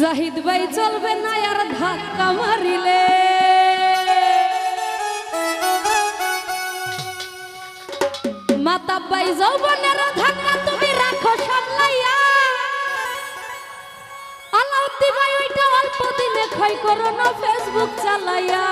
জাহিদ ভাই চলবে না আর ধাক্কা মারিলে। মাতা পাই যৌবনের ধাক্কা তুমি রাখো সামলাইয়া। আলাউদ্দি ভাই ওইটা অল্প দিনে ক্ষয় করো না ফেসবুক চালাইয়া।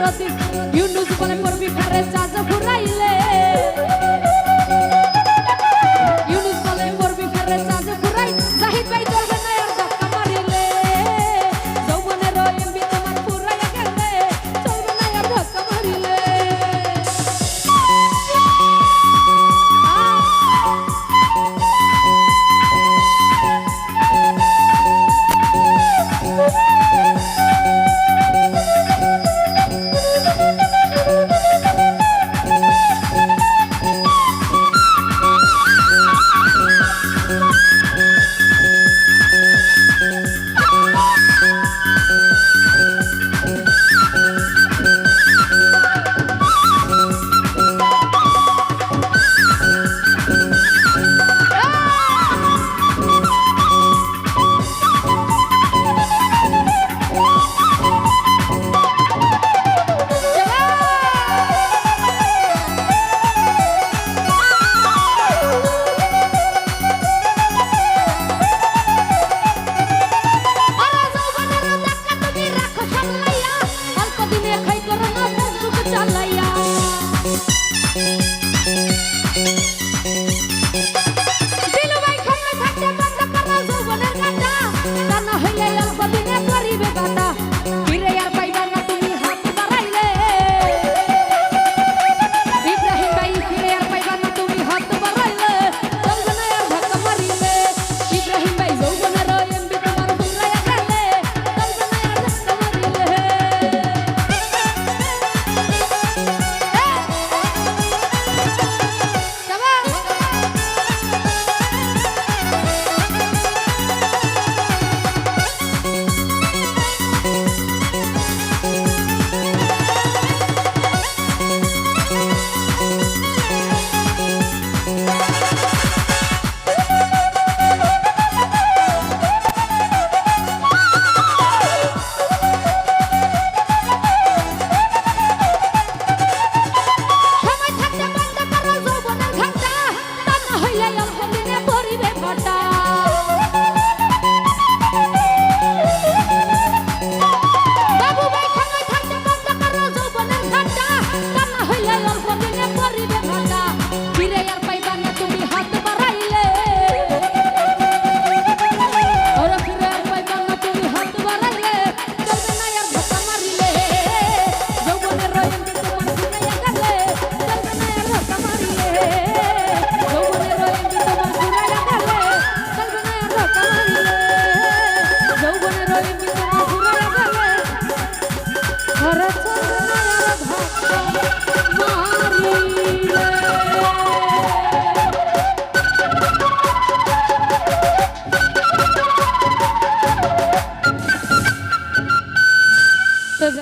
rotis, yunus pole porbi peresa zafurai le.